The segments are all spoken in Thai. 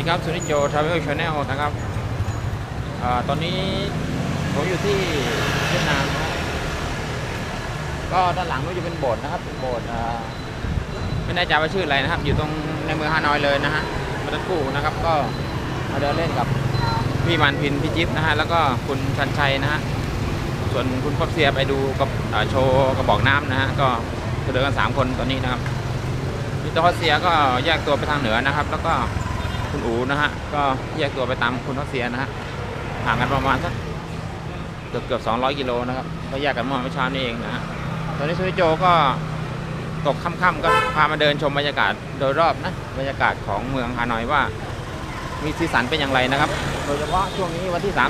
ดีครับสุนิจโจทราเวลชาแนลนะครับอตอนนี้ผมอยู่ที่เวียดนามนะก็ด้านหลังนู้นจะเป็นโบสถ์นะครับเป็นโบสถ์ไม่แน่ใจว่าชื่ออะไรนะครับ อยู่ตรงในเมืองฮานอยเลยนะฮะมาตันกู้นะครับ ก็มาเดินเล่นกับพี่มันพินพี่จิ๊บนะฮะแล้วก็คุณชันชัยนะฮะส่วนคุณพบเสียไปดูกับโชว์กระบอกน้ำนะฮะก็เดินกันสามคนตอนนี้นะครับมิสเตอร์ฮอสเซียก็แยกตัวไปทางเหนือนะครับ แล้วก็ คุณอูนะฮะ ก็แยกตัวไปตามคุณทัศเซียนะฮะ ห่างกันประมาณสักเกือบเกือบ200 กิโลนะครับ ก็แยกกันเมื่อเช้านี้เองนะฮะ ตอนนี้สุนิโจก็ตกค่ำๆก็พามาเดินชมบรรยากาศโดยรอบนะ บรรยากาศของเมืองฮานอยว่า มีสีสันเป็นอย่างไรนะครับ โดยเฉพาะช่วงนี้วันที่ 30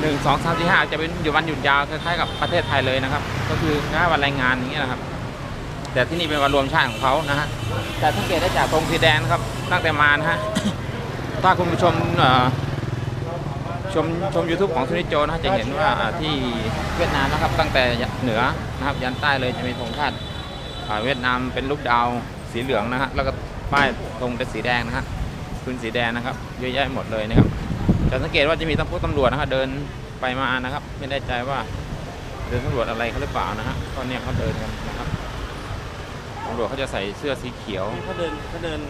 1 2 3 4 5จะเป็นอยู่วันหยุดยาวคล้ายๆกับประเทศไทยเลยนะครับ ก็คือแค่วันแรงงานอย่างเงี้ยนะครับ แต่ที่นี่เป็นวันรวมชาติของเขานะฮะแต่สังเกตได้จากธงสีแดงนะครับตั้งแต่มานะฮะถ้าคุณผู้ชมชมชม YouTube ของสุนิจโจนะจะเห็นว่าที่เวียดนามนะครับตั้งแต่เหนือนะครับยันใต้เลยจะมีธงชาติเวียดนามเป็นลูกดาวสีเหลืองนะฮะแล้วก็ป้ายธงเป็นสีแดงนะฮะพื้นสีแดงนะครับเยอะแยะหมดเลยนะครับจะสังเกตว่าจะมีตำรวจตำรวจนะฮะเดินไปมานะครับ ไม่แน่ใจว่าเดินตำรวจอะไรเขาหรือเปล่านะฮะตอนนี้เขาเดินกันนะครับำรวจเขาจะใส่เสื้อสีเขียวเขาเดินเขาเดิน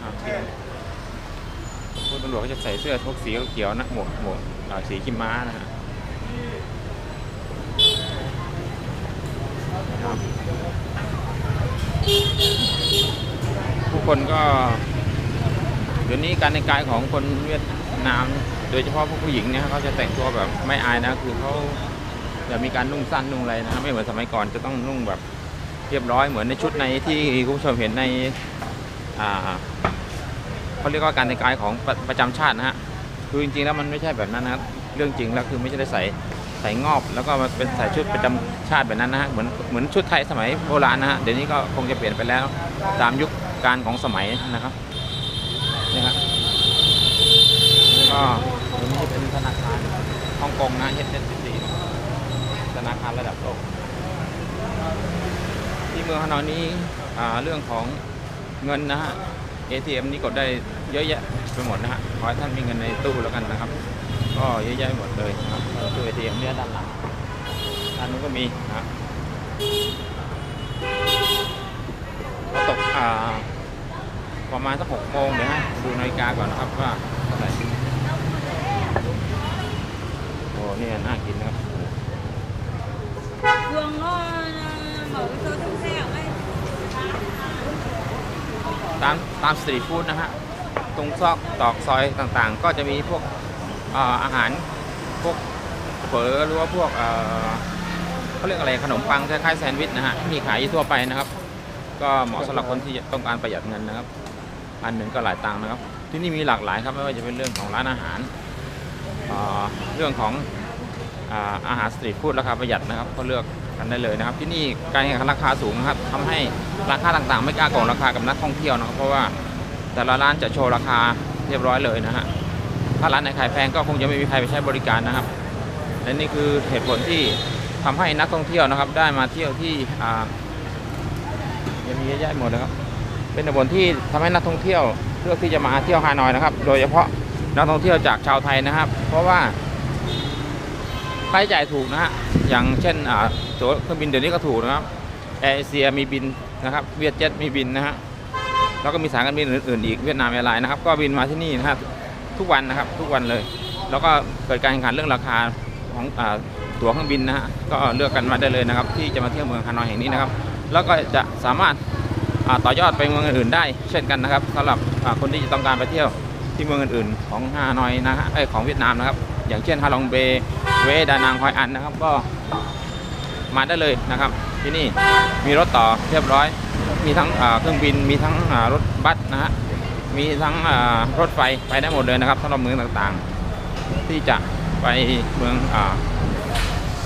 อ่าสีคุณตำรวจเขาจะใส่เสื้อทุกสีเขียวๆนะหมวกหมวกอ่าสีขิมม้านะฮะครับผู้คนก็เดี๋ยวนี้การแต่งกายของคนเวียดนาม โดยเฉพาะพวกผู้หญิงเนี่ยเขาจะแต่งตัวแบบไม่อายนะ คือเขาจะมีการนุ่งสั้นนุ่งอะไรนะ ไม่เหมือนสมัยก่อนจะต้องนุ่งแบบ เรียบร้อยเหมือนในชุดในที่คุณผู้ชมเห็นในอ่าเขาเรียกว่าการแต่งกายของประประจำชาตินะฮะคือจริงๆแล้วมันไม่ใช่แบบนั้นนะครับเรื่องจริงแล้วคือไม่ใช่ได้ใส่ใส่งอบ แล้วก็มาเป็นใส่ชุดประจำชาติแบบนั้นนะฮะเหมือนเหมือนชุดไทยสมัยโบราณนะฮะเดี๋ยวนี้ก็คงจะเปลี่ยนไปแล้วตามยุคการของสมัยนะครับนี่ครับก็ตรงนี้จะเป็นธนาคารฮ่องกงนะ HSBC ธนาคารระดับโลก ที่องฮานอยนี้เรื่องของเงินนะฮะ ATM นี่กดได้เยอะแยะไปหมดนะฮะขอให้ท่านมีเงินในตู้แล้วกันนะครับ ก็เยอะแยะไปหมดเลยครับตู้ ATM เนี่ยด้านหลังด้านนู้นก็มีนะก็ตกอ่าประมาณสักหกโมงเดี๋ยวฮะดูนาฬิกาก่อนนะครับว่าเท่าไหร่โอ้เนี่ยน่ากินนะครับ Cường nó mở cái ตามตามสตรีทฟู้ดนะฮะ ตรงซอกตอกซอยต่างๆ ก็จะมีพวกเอ่อาหารพวกเฝอหรือว่าพวกเขาเรียกอะไรขนมปังคล้ายๆแซนด์วิชนะฮะมีขายทั่วไปนะครับ ก็เหมาะสำหรับคนที่ต้องการประหยัดเงินนะครับ อันหนึ่งก็หลายตังค์นะครับ ที่นี่มีหลากหลายครับไม่ว่าจะเป็นเรื่องของร้านอาหารเอ่อเรื่องของอาอาหารสตรีทฟู้ดราคาประหยัดนะครับก็เลือก กันได้เลยนะครับที่นี่การแข่งขันราคาสูงนะครับทำให้ราคาต่างๆ ไม่กล้าโกงราคากับนักท่องเที่ยวนะครับ เพราะว่าแต่ละร้านจะโชว์ราคาเรียบร้อยเลยนะฮะถ้าร้านไหนขายแพงก็คงจะไม่มีใครไปใช้บริการนะครับและนี่คือเหตุผลที่ทำให้นักท่องเที่ยวนะครับ ได้มาเที่ยวที่อ่ายังมีเยอะแยะหมดนะครับ เป็นเหตุผลที่ทำให้นักท่องเที่ยวเลือกที่จะมาเที่ยวฮานอยนะครับ โดยเฉพาะนักท่องเที่ยวจากชาวไทยนะครับ เพราะว่า ค่าใช้จ่ายถูกนะฮะอย่างเช่นอ่าตั๋วเครื่องบินเดี๋ยวนี้ก็ถูกนะครับแอร์เอเชียมีบินนะครับเวียดเจ็ตมีบินนะฮะแล้วก็มีสายการบินอื่นๆอีกเวียดนามแอร์ไลน์นะครับก็บินมาที่นี่นะฮะทุกวันนะครับทุกวันเลย แล้วก็เกิดการแข่งขันเรื่องราคาของอ่าตั๋วเครื่องบินนะฮะก็เลือกกันมาได้เลยนะครับ ที่จะมาเที่ยวเมืองฮานอยแห่งนี้นะครับ แล้วก็จะสามารถต่อยอดไปเมืองอื่นๆได้ เช่นกันนะครับสำหรับคนที่จะต้องการไปเที่ยวที่เมืองอื่นๆของฮานอยนะฮะของเวียดนามนะครับ อย่างเช่นฮาลองเบเวดานางฮอยอันนะครับก็มาได้เลยนะครับ ที่นี่มีรถต่อเรียบร้อย มีทั้งเครื่องบินมีทั้งรถบัสนะฮะมีทั้งรถไฟไปได้หมดเลยนะครับสำหรับเมืองต่างๆ ที่จะไปเมือง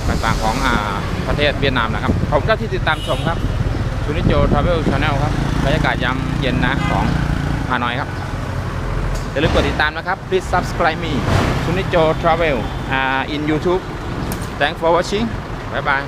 ต่างๆของอประเทศเวียดนามนะครับขอบคุณที่ติดตามชมครับชูนิโจทราเวลชาแนลครับบรรยากาศยามเย็นนะของฮานอยครับ อย่าลืมกดติดตามนะครับ please subscribe me ชูนิโจ travel uh, in YouTube thanks for watching bye bye